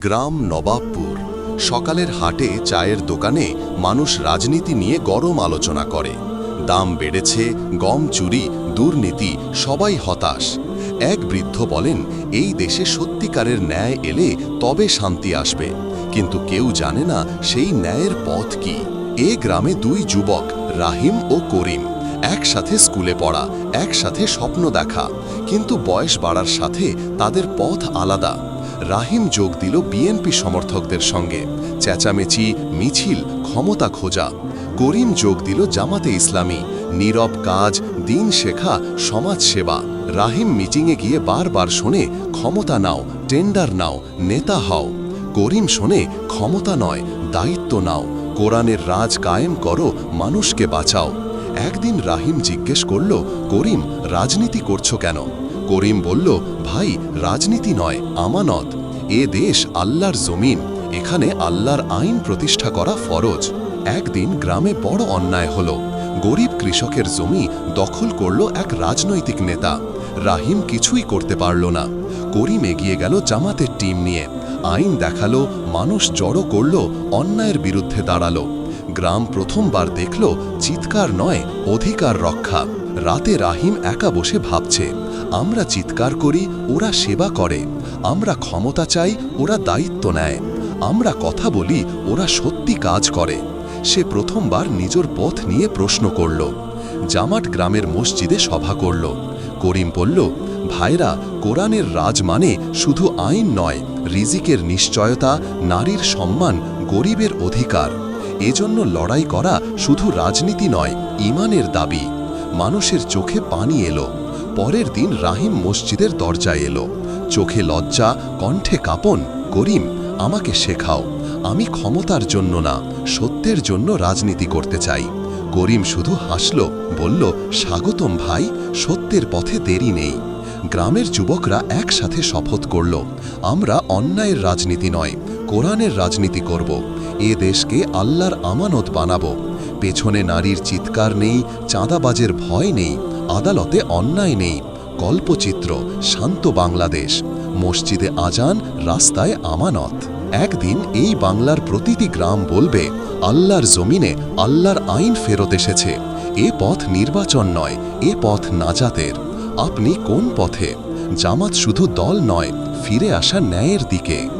গ্রাম নবাবপুর। সকালের হাটে চায়ের দোকানে মানুষ রাজনীতি নিয়ে গরম আলোচনা করে। দাম বেড়েছে, গম চুরি, দুর্নীতি, সবাই হতাশ। এক বৃদ্ধ বলেন, এই দেশে সত্যিকারের ন্যায় এলে তবে শান্তি আসবে। কিন্তু কেউ জানে না সেই ন্যায়ের পথ কি। এ গ্রামে দুই যুবক, রাহিম ও করিম, একসাথে স্কুলে পড়া, একসাথে স্বপ্ন দেখা। কিন্তু বয়স বাড়ার সাথে তাদের পথ আলাদা। রাহিম যোগ দিল বিএনপি সমর্থকদের সঙ্গে। চেঁচামেচি, মিছিল, ক্ষমতা খোঁজা। করিম যোগ দিল জামাতে ইসলামী। নীরব কাজ, দিন শেখা, সমাজ সেবা। রাহিম মিটিংয়ে গিয়ে বারবার শোনে, ক্ষমতা নাও টেন্ডার নাও, নেতা হও। করিম শোনে, ক্ষমতা নয়, দায়িত্ব নাও। কোরআনের রাজ কায়েম করো, মানুষকে বাঁচাও। একদিন রাহিম জিজ্ঞেস করল, করিম, রাজনীতি করছ কেন? করিম বলল, ভাই, রাজনীতি নয়, আমানত। এ দেশ আল্লাহর জমিন। এখানে আল্লাহর আইন প্রতিষ্ঠা করা ফরজ। একদিন গ্রামে বড় অন্যায় হল। গরিব কৃষকের জমি দখল করল এক রাজনৈতিক নেতা। রাহিম কিছুই করতে পারল না। করিম এগিয়ে গেল জামাতের টিম নিয়ে। আইন দেখাল, মানুষ জড়ো করল, অন্যায়ের বিরুদ্ধে দাঁড়াল। গ্রাম প্রথমবার দেখল, চিৎকার নয়, অধিকার রক্ষা। রাতে রাহিম একা বসে ভাবছে, আমরা চিৎকার করি, ওরা সেবা করে, আমরা ক্ষমতা চাই, ওরা দায়িত্ব নেয়, আমরা কথা বলি, ওরা সত্যি কাজ করে। সে প্রথমবার নিজের পথ নিয়ে প্রশ্ন করল, জামাট গ্রামের মসজিদে সভা করল, করিম বলল, ভাইরা, কোরআনের রাজ মানে শুধু আইন নয়, রিজিকের নিশ্চয়তা, নারীর সম্মান, গরিবের অধিকার। এজন্য লড়াই করা শুধু রাজনীতি নয় ইমানের দাবি। মানুষের চোখে পানি এলো। পরের দিন রাহিম মসজিদের দরজায় এলো। চোখে লজ্জা, কণ্ঠে কাঁপন, করিম, আমাকে শেখাও, আমি ক্ষমতার জন্য না, সত্যের জন্য রাজনীতি করতে চাই। করিম শুধু হাসল, বলল, স্বাগতম ভাই, সত্যের পথে দেরি নেই। গ্রামের যুবকরা একসাথে শপথ করল, আমরা অন্যায়ের রাজনীতি নয়, কোরআনের রাজনীতি করব। এ দেশকে আল্লাহর আমানত বানাবো। পেছনে নারীর চিৎকার নেই, চাঁদাবাজের ভয় নেই, আদালতে অন্যায় নেই। কল্পচিত্র, শান্ত বাংলাদেশ। মসজিদে আজান, রাস্তায় আমানত। একদিন এই বাংলার প্রতিটি গ্রাম বলবে, আল্লাহর জমিনে আল্লাহর আইন ফেরত এসেছে। এ পথ নির্বাচন নয়, এ পথ নাজাতের। আপনি কোন পথে? জামাত শুধু দল নয়, ফিরে আসা ন্যায়ের দিকে।